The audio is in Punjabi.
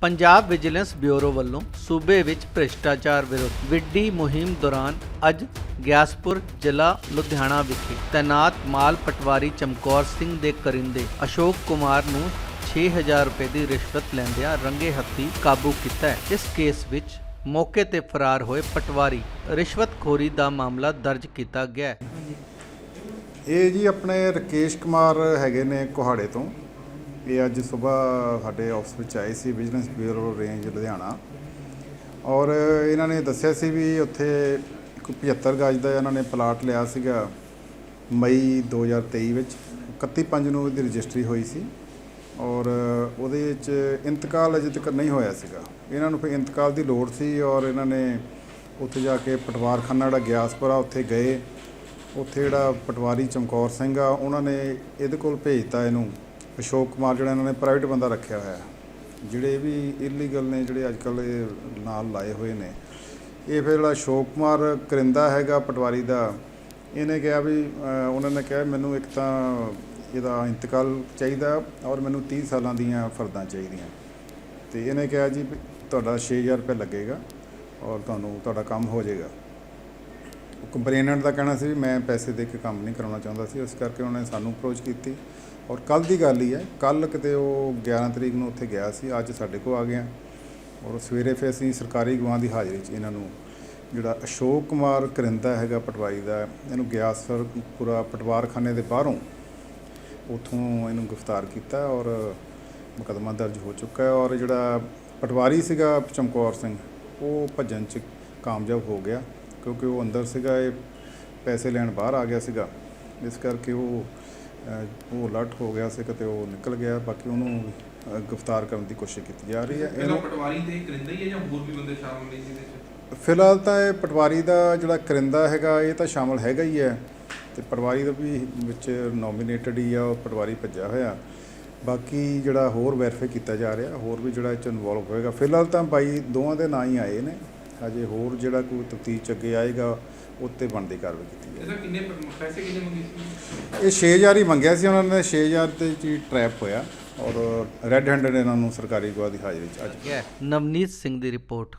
ਪੰਜਾਬ ਵਿਜੀਲੈਂਸ ਬਿਊਰੋ ਵੱਲੋਂ ਸੂਬੇ ਵਿੱਚ ਭ੍ਰਿਸ਼ਟਾਚਾਰ ਵਿਰੁੱਧ ਵਿੱਢੀ ਮੁਹਿੰਮ ਦੌਰਾਨ ਅੱਜ ਗਿਆਸਪੁਰ ਜ਼ਿਲ੍ਹਾ ਲੁਧਿਆਣਾ ਵਿਖੇ ਤੈਨਾਤ ਮਾਲ ਪਟਵਾਰੀ ਚਮਕੌਰ ਸਿੰਘ ਦੇ ਕਰਿੰਦੇ ਅਸ਼ੋਕ ਕੁਮਾਰ ਨੂੰ 6000 ਰੁਪਏ ਦੀ ਰਿਸ਼ਵਤ ਲੈਂਦਿਆਂ ਰੰਗੇ ਹੱਥੀ ਕਾਬੂ ਕੀਤਾ ਹੈ। ਇਸ ਕੇਸ ਵਿੱਚ ਮੌਕੇ ਤੇ ਫਰਾਰ ਹੋਏ ਪਟਵਾਰੀ ਰਿਸ਼ਵਤਖੋਰੀ ਦਾ ਮਾਮਲਾ ਦਰਜ ਕੀਤਾ ਗਿਆ ਹੈ। ਇਹ ਜੀ ਆਪਣੇ ਰਕੇਸ਼ ਕੁਮਾਰ ਹੈਗੇ ਨੇ ਕੋਹਾੜੇ ਤੋਂ। ਇਹ ਅੱਜ ਸਵੇਰ ਸਾਡੇ ਆਫਿਸ ਵਿੱਚ ਆਏ ਸੀ ਵਿਜੀਲੈਂਸ ਬਿਊਰੋ ਰੇਂਜ ਲੁਧਿਆਣਾ। ਔਰ ਇਹਨਾਂ ਨੇ ਦੱਸਿਆ ਸੀ ਵੀ ਉੱਥੇ ਕੋਈ 75 ਗਜ ਦਾ ਇਹਨਾਂ ਨੇ ਪਲਾਟ ਲਿਆ ਸੀਗਾ ਮਈ 2023 ਵਿੱਚ। 31 ਪੰਜ ਨੂੰ ਇਹਦੀ ਰਜਿਸਟਰੀ ਹੋਈ ਸੀ ਔਰ ਉਹਦੇ ਵਿੱਚ ਇੰਤਕਾਲ ਅਜੇ ਤੱਕ ਨਹੀਂ ਹੋਇਆ ਸੀਗਾ। ਇਹਨਾਂ ਨੂੰ ਫਿਰ ਇੰਤਕਾਲ ਦੀ ਲੋੜ ਸੀ ਔਰ ਇਹਨਾਂ ਨੇ ਉੱਥੇ ਜਾ ਕੇ ਪਟਵਾਰਖਾਨਾ ਜਿਹੜਾ ਗਿਆਸਪੁਰਾ ਉੱਥੇ ਗਏ। ਉੱਥੇ ਜਿਹੜਾ ਪਟਵਾਰੀ ਚਮਕੌਰ ਸਿੰਘ ਆ, ਉਹਨਾਂ ਨੇ ਇਹਦੇ ਕੋਲ ਭੇਜਤਾ ਇਹਨੂੰ। ਅਸ਼ੋਕ ਕੁਮਾਰ ਜਿਹੜਾ ਇਹਨਾਂ ਨੇ ਪ੍ਰਾਈਵੇਟ ਬੰਦਾ ਰੱਖਿਆ ਹੋਇਆ ਜਿਹੜੇ ਵੀ ਇਲੀਗਲ ਨੇ, ਜਿਹੜੇ ਅੱਜ ਕੱਲ੍ਹ ਇਹ ਨਾਲ ਲਾਏ ਹੋਏ ਨੇ, ਇਹ ਫਿਰ ਜਿਹੜਾ ਅਸ਼ੋਕ ਕੁਮਾਰ ਕਰਿੰਦਾ ਹੈਗਾ ਪਟਵਾਰੀ ਦਾ, ਇਹਨੇ ਕਿਹਾ ਵੀ ਉਹਨਾਂ ਨੇ ਕਿਹਾ ਮੈਨੂੰ ਇੱਕ ਤਾਂ ਇਹਦਾ ਇੰਤਕਾਲ ਚਾਹੀਦਾ ਔਰ ਮੈਨੂੰ 30 ਸਾਲਾਂ ਦੀਆਂ ਫਰਦਾਂ ਚਾਹੀਦੀਆਂ। ਤੇ ਇਹਨੇ ਕਿਹਾ ਜੀ ਵੀ ਤੁਹਾਡਾ 6000 ਰੁਪਏ ਲੱਗੇਗਾ ਔਰ ਤੁਹਾਨੂੰ ਤੁਹਾਡਾ ਕੰਮ ਹੋ ਜਾਏਗਾ। ਕੰਪਲੇਨੈਂਟ ਦਾ ਕਹਿਣਾ ਸੀ ਵੀ ਮੈਂ ਪੈਸੇ ਦੇ ਕੇ ਕੰਮ ਨਹੀਂ ਕਰਾਉਣਾ ਚਾਹੁੰਦਾ ਸੀ, ਇਸ ਕਰਕੇ ਉਹਨਾਂ ਨੇ ਸਾਨੂੰ ਅਪਰੋਚ ਕੀਤੀ। ਔਰ ਕੱਲ ਦੀ ਗੱਲ ਹੀ ਹੈ ਕੱਲ ਕਿਤੇ ਉਹ 11 ਤਰੀਕ ਨੂੰ ਉੱਥੇ ਗਿਆ ਸੀ, ਅੱਜ ਸਾਡੇ ਕੋਲ ਆ ਗਿਆ। ਔਰ ਸਵੇਰੇ ਫਿਰ ਅਸੀਂ ਸਰਕਾਰੀ ਗਵਾਹ ਦੀ ਹਾਜ਼ਰੀ 'ਚ ਇਹਨਾਂ ਨੂੰ ਜਿਹੜਾ ਅਸ਼ੋਕ ਕੁਮਾਰ ਕਰਿੰਦਾ ਹੈਗਾ ਪਟਵਾਰੀ ਦਾ, ਇਹਨੂੰ ਗਿਆਸਰ ਪੂਰਾ ਪਟਵਾਰਖਾਨੇ ਦੇ ਬਾਹਰੋਂ। ਉਥੋਂ ਇਹਨੂੰ ਗ੍ਰਿਫਤਾਰ ਕੀਤਾ ਔਰ ਮੁਕੱਦਮਾ ਦਰਜ ਹੋ ਚੁੱਕਾ ਹੈ ਔਰ ਜਿਹੜਾ ਪਟਵਾਰੀ ਸੀਗਾ ਚਮਕੌਰ ਸਿੰਘ, ਉਹ ਭੱਜਣ 'ਚ ਕਾਮਯਾਬ ਹੋ ਗਿਆ ਕਿਉਂਕਿ ਉਹ ਅੰਦਰ ਸੀਗਾ, ਇਹ ਪੈਸੇ ਲੈਣ ਬਾਹਰ ਆ ਗਿਆ ਸੀਗਾ। ਇਸ ਕਰਕੇ ਉਹ ਉਹ ਅਲਰਟ ਹੋ ਗਿਆ ਸੀ ਕਿਤੇ ਉਹ ਨਿਕਲ ਗਿਆ ਬਾਕੀ ਉਹਨੂੰ ਗ੍ਰਿਫਤਾਰ ਕਰਨ ਦੀ ਕੋਸ਼ਿਸ਼ ਕੀਤੀ ਜਾ ਰਹੀ ਹੈ। ਪਹਿਲਾਂ ਇਹਨੂੰ ਪਟਵਾਰੀ ਤੇ ਕਰਿੰਦਾ ਹੀ ਹੈ ਜਾਂ ਹੋਰ ਵੀ ਬੰਦੇ ਸ਼ਾਮਲ ਨੇ ਜਿਹਦੇ ਚ? ਫਿਲਹਾਲ ਤਾਂ ਇਹ ਪਟਵਾਰੀ ਦਾ ਜਿਹੜਾ ਕਰਿੰਦਾ ਹੈਗਾ ਇਹ ਤਾਂ ਸ਼ਾਮਲ ਹੈਗਾ ਹੀ ਹੈ। ਤੇ ਪਟਵਾਰੀ ਦਾ ਵੀ ਵਿੱਚ ਨੋਮੀਨੇਟਡ ਹੀ ਆ ਉਹ ਪਟਵਾਰੀ ਭੱਜਿਆ ਹੋਇਆ। ਬਾਕੀ ਜਿਹੜਾ ਹੋਰ ਵੈਰੀਫਾਈ ਕੀਤਾ ਜਾ ਰਿਹਾ ਹੋਰ ਵੀ ਜਿਹੜਾ ਇਹ ਚ ਇਨਵੋਲਵ ਹੋਏਗਾ। ਫਿਲਹਾਲ ਤਾਂ ਬਾਈ ਦੋਵਾਂ ਦੇ ਨਾਂ ਹੀ ਆਏ ਨੇ। ਹਜੇ ਹੋਰ ਜਿਹੜਾ ਕੋਈ ਤਫਤੀਸ਼ ਅੱਗੇ ਆਏਗਾ ਉੱਤੇ ਬਣਦੀ ਕਾਰਵਾਈ ਕੀਤੀ ਜਾਏਗੀ ਇਹਦਾ ਕਿੰਨੇ ਪੈਸੇ ਕਿੰਨੇ ਮੰਗੇ ਸੀ? ਇਹ 6000 ਹੀ ਮੰਗਿਆ ਸੀ ਉਹਨਾਂ ਨੇ 6000 ਤੇ ਜੀ ਟਰੈਪ ਹੋਇਆ ਔਰ ਰੈੱਡ ਹੈਂਡਡ ਇਹਨਾਂ ਨੂੰ ਸਰਕਾਰੀ ਗਵਾਹ ਦੀ ਹਾਜ਼ਰੀ 'ਚ ਅੱਜ। ਨਵਨੀਤ ਸਿੰਘ ਦੀ ਰਿਪੋਰਟ।